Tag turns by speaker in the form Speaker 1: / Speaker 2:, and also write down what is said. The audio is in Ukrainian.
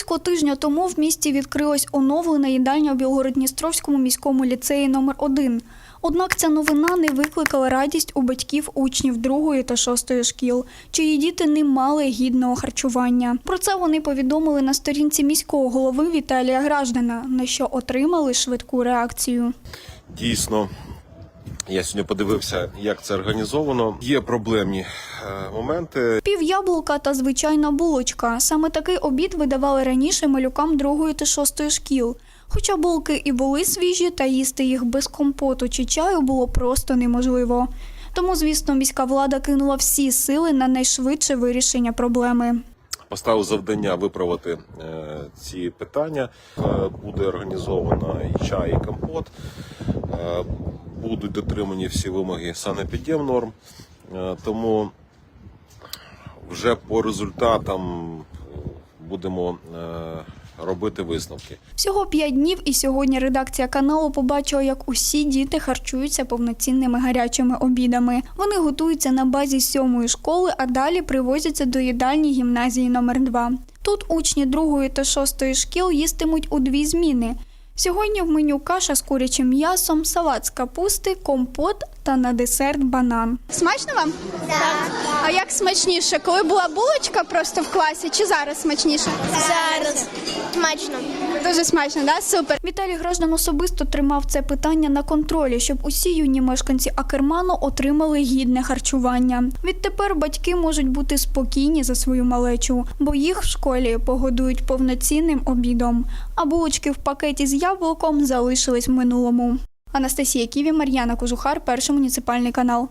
Speaker 1: Близько тижня тому в місті відкрилась оновлена їдальня в Білгород-Дністровському міському ліцеї номер 1 Однак ця новина не викликала радість у батьків учнів другої та шостої шкіл, чиї діти не мали гідного харчування. Про це вони повідомили на сторінці міського голови Віталія Граждана, на що отримали швидку реакцію.
Speaker 2: Дійсно, я сьогодні подивився, як це організовано. Є проблемні е, моменти.
Speaker 1: Пів яблука та звичайна булочка. Саме такий обід видавали раніше малюкам другої та шостої шкіл. Хоча булки і були свіжі, та їсти їх без компоту чи чаю було просто неможливо. Тому, звісно, міська влада кинула всі сили на найшвидше вирішення проблеми.
Speaker 2: Поставив завдання виправити е, ці питання. Е, буде організовано і чай, і компот. Е, будуть дотримані всі вимоги санепідемнорм. норм, тому вже по результатам будемо робити висновки.
Speaker 1: Всього п'ять днів, і сьогодні редакція каналу побачила, як усі діти харчуються повноцінними гарячими обідами. Вони готуються на базі сьомої школи, а далі привозяться до їдальні гімназії номер 2 Тут учні другої та шостої шкіл їстимуть у дві зміни. Сьогодні в меню каша з курячим м'ясом, салат з капусти, компот та на десерт банан.
Speaker 3: Смачно вам? Так. А як смачніше, коли була булочка просто в класі, чи зараз смачніше?
Speaker 4: Зараз смачно.
Speaker 3: Дуже смачно, да? Супер.
Speaker 1: Віталій Граждан особисто тримав це питання на контролі, щоб усі юні мешканці Акерману отримали гідне харчування. Відтепер батьки можуть бути спокійні за свою малечу, бо їх в школі погодують повноцінним обідом. А булочки в пакеті з яблуком залишились в минулому. Анастасія Ківі, Мар'яна Кожухар, перший муніципальний канал.